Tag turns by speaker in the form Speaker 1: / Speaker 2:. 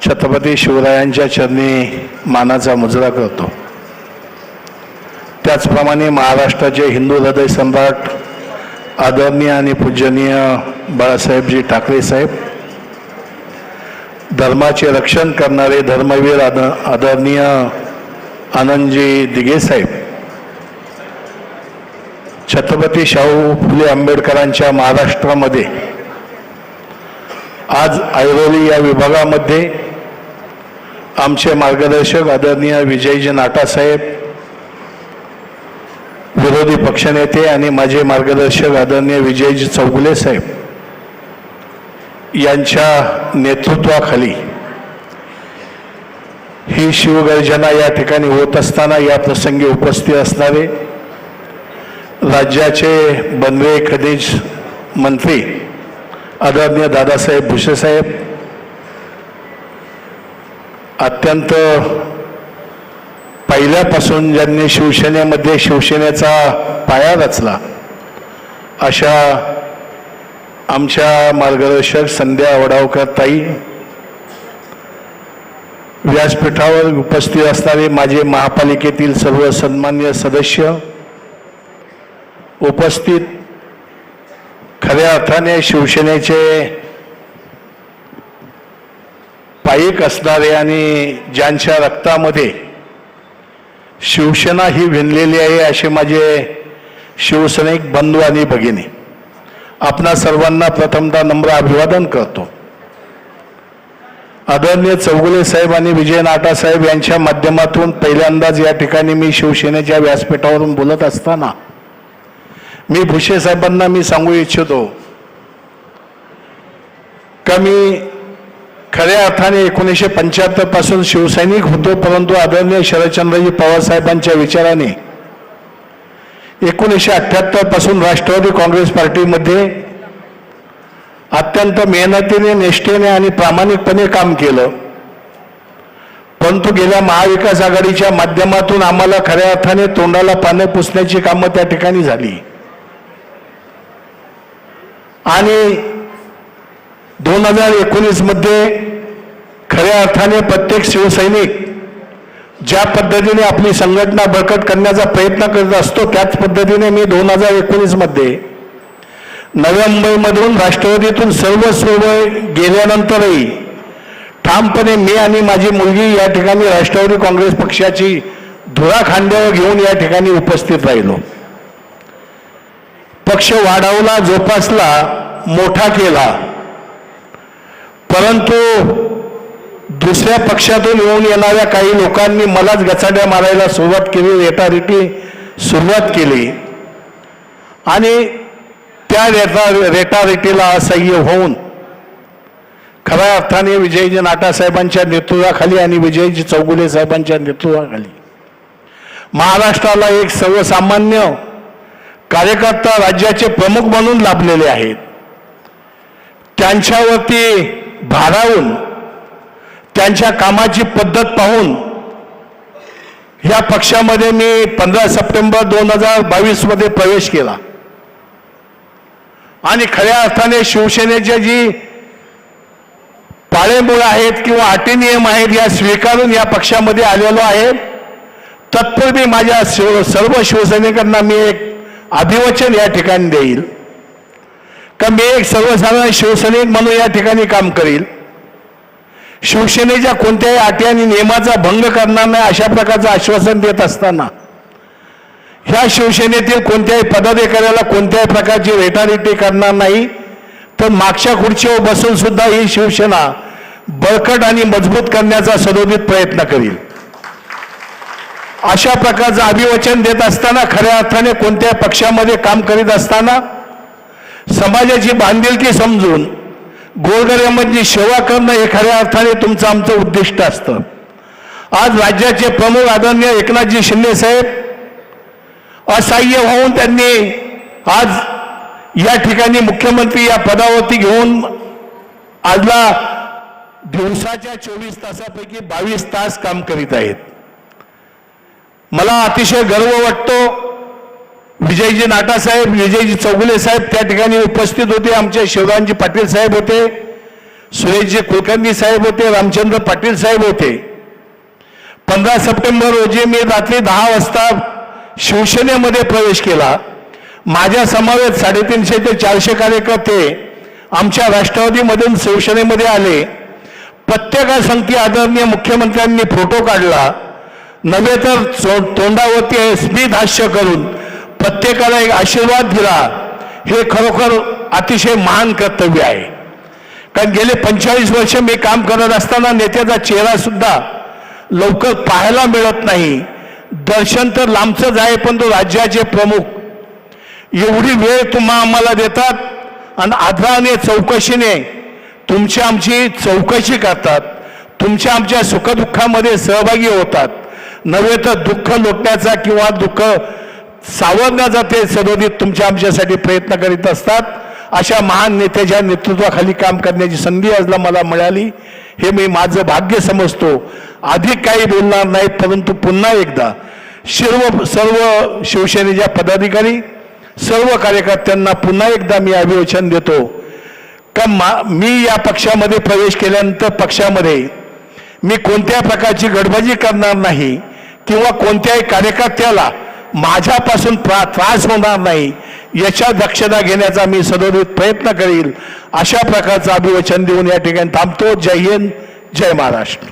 Speaker 1: छत्रपती शिवरायांच्या चरणी मानाचा मुजरा करतो. त्याचप्रमाणे महाराष्ट्राचे हिंदू हृदय सम्राट आदरणीय आणि पूजनीय बाळासाहेबजी ठाकरे साहेब धर्माचे रक्षण करणारे धर्मवीर आद आदरणीय आनंदजी दिघे साहेब छत्रपती शाहू फुले आंबेडकरांच्या महाराष्ट्रामध्ये आज ऐरोली या विभागामध्ये आमचे मार्गदर्शक आदरणीय विजयजी नाटासाहेब विरोधी पक्षनेते आणि माझे मार्गदर्शक आदरणीय विजयजी चौगुले साहेब यांच्या नेतृत्वाखाली ही शिवगर्जना या ठिकाणी होत असताना या प्रसंगी उपस्थित असणारे राज्याचे बनवे खनिज मंत्री आदरणीय दादासाहेब भुसेसाहेब अत्यंत पहिल्यापासून ज्यांनी शिवसेनेमध्ये शिवसेनेचा पाया रचला अशा आमच्या मार्गदर्शक संध्या वडावकर ताई व्यासपीठावर उपस्थित असणारे माझे महापालिकेतील सर्व सन्मान्य सदस्य उपस्थित खऱ्या अर्थाने शिवसेनेचे पायिक असणारे आणि ज्यांच्या रक्तामध्ये शिवसेना ही विणलेली आहे असे माझे शिवसैनिक बंधू आणि भगिनी आपणा सर्वांना प्रथमतः नम्र अभिवादन करतो. आदरणीय चौगुले साहेब आणि विजय नाटा साहेब यांच्या माध्यमातून पहिल्यांदाच या ठिकाणी मी शिवसेनेच्या व्यासपीठावरून बोलत असताना मी भुसे साहेबांना मी सांगू इच्छितो का मी खऱ्या अर्थाने एकोणीसशे पंच्याहत्तरपासून शिवसैनिक होतो परंतु आदरणीय शरदचंद्रजी पवारसाहेबांच्या विचाराने एकोणीसशे अठ्ठ्याहत्तरपासून राष्ट्रवादी काँग्रेस पार्टीमध्ये अत्यंत मेहनतीने निष्ठेने आणि प्रामाणिकपणे काम केलं. परंतु गेल्या महाविकास आघाडीच्या माध्यमातून आम्हाला खऱ्या अर्थाने तोंडाला पानं पुसण्याची कामं त्या ठिकाणी झाली. आणि दोन हजार एकोणीसमध्ये खऱ्या अर्थाने प्रत्येक शिवसैनिक ज्या पद्धतीने आपली संघटना बळकट करण्याचा प्रयत्न करत असतो त्याच पद्धतीने मी दोन हजार एकोणीसमध्ये नव्या मुंबईमधून राष्ट्रवादीतून सर्व सर्व गेल्यानंतरही ठामपणे मी आणि माझी मुलगी या ठिकाणी राष्ट्रवादी काँग्रेस पक्षाची धुरा खांद्यावर घेऊन या ठिकाणी उपस्थित राहिलो. पक्ष वाढवला जोपासला मोठा केला. परंतु दुसऱ्या पक्षातून येऊन येणाऱ्या काही लोकांनी मलाच गचाड्या मारायला सुरुवात केली रेटारेटी सुरुवात केली. आणि त्या रेटा रेटारेटीला असह्य होऊन खऱ्या अर्थाने विजयजी नाटासाहेबांच्या नेतृत्वाखाली आणि विजयजी चौगुले साहेबांच्या नेतृत्वाखाली. महाराष्ट्राला एक सर्वसामान्य कार्यकर्ता राज्याचे प्रमुख म्हणून लाभलेले आहेत. त्यांच्यावरती भारावून त्यांच्या कामाची पद्धत पाहून या पक्षामध्ये मी पंधरा सप्टेंबर दोन हजार बावीसमध्ये प्रवेश केला. आणि खऱ्या अर्थाने शिवसेनेच्या जी पाळेमुळं आहेत किंवा अटी नियम आहेत या स्वीकारून या पक्षामध्ये आलेलो आहे. तत्पूर्वी माझ्या शिव सर्व शिवसैनिकांना मी एक अभिवचन या ठिकाणी देईल. का मी एक सर्वसाधारण शिवसैनिक म्हणून या ठिकाणी काम करील? शिवसेनेच्या कोणत्याही अटी आणि नियमाचा भंग करणार नाही अशा प्रकारचं आश्वासन देत असताना ह्या शिवसेनेतील कोणत्याही पदाधिकाऱ्याला कोणत्याही प्रकारची रेटारेटी करणार नाही. तर मागच्या खुर्चीवर बसून सुद्धा ही शिवसेना बळकट आणि मजबूत करण्याचा सदोदित प्रयत्न करील. अशा प्रकारचं अभिवचन देत असताना खऱ्या अर्थाने कोणत्या पक्षामध्ये काम करीत असताना समाजाची बांधिलकी समजून गोरगरिबांची सेवा करणं हे खऱ्या अर्थाने तुमचं आमचं उद्दिष्ट असतं. आज राज्याचे प्रमुख आदरणीय एकनाथजी शिंदे साहेब असह्य होऊन त्यांनी आज या ठिकाणी मुख्यमंत्री या पदावरती घेऊन आजला दिवसाच्या चोवीस तासापैकी बावीस तास काम करीत आहेत. मला अतिशय गर्व वाटतो विजयजी नाटासाहेब विजयजी चौगुले साहेब त्या ठिकाणी उपस्थित होते. आमचे शिवरामजी पाटील साहेब होते. सुरेशजी कुलकर्णी साहेब होते. रामचंद्र पाटील साहेब होते. पंधरा सप्टेंबर रोजी मी रात्री दहा वाजता शिवसेनेमध्ये प्रवेश केला. माझ्या समावेत साडेतीनशे ते चारशे कार्यकर्ते आमच्या राष्ट्रवादीमधून शिवसेनेमध्ये आले. प्रत्येकासंगती आदरणीय मुख्यमंत्र्यांनी फोटो काढला. नव्हे तर चो- तोंडावरती स्मित हास्य करून प्रत्येकाला एक आशीर्वाद दिला. हे खरोखर अतिशय महान कर्तव्य आहे. कारण गेले पंचेचाळीस वर्ष मी काम करत असताना नेत्याचा चेहरा सुद्धा लवकर पाहायला मिळत नाही. दर्शन तर लांबचंच आहे पण तो राज्याचे प्रमुख. एवढी वेळ तुम्हा आम्हाला देतात आणि आदराने चौकशीने तुमची आमची चौकशी करतात. तुमच्या आमच्या सुखदुःखामध्ये सहभागी होतात. नव्हे तर दुःख लोटण्याचा किंवा दुःख सावरण्या जाते सदोदित तुमच्या आमच्यासाठी प्रयत्न करीत असतात. अशा महान नेत्याच्या नेतृत्वाखाली काम करण्याची संधी आजला मला मिळाली हे मी माझं भाग्य समजतो. अधिक काही बोलणार नाही परंतु पुन्हा एकदा सर्व सर्व शिवसेनेच्या पदाधिकारी सर्व कार्यकर्त्यांना पुन्हा एकदा मी अभिवचन देतो. का मा मी या पक्षामध्ये प्रवेश केल्यानंतर पक्षामध्ये मी कोणत्या प्रकारची गडबडी करणार नाही किंवा कोणत्याही कार्यकर्त्याला माझ्यापासून त्रा त्रास होणार नाही. याच्या दक्षता घेण्याचा मी सदोदित प्रयत्न करील. अशा प्रकारचं अभिवचन देऊन या ठिकाणी थांबतो. जय हिंद जय महाराष्ट्र.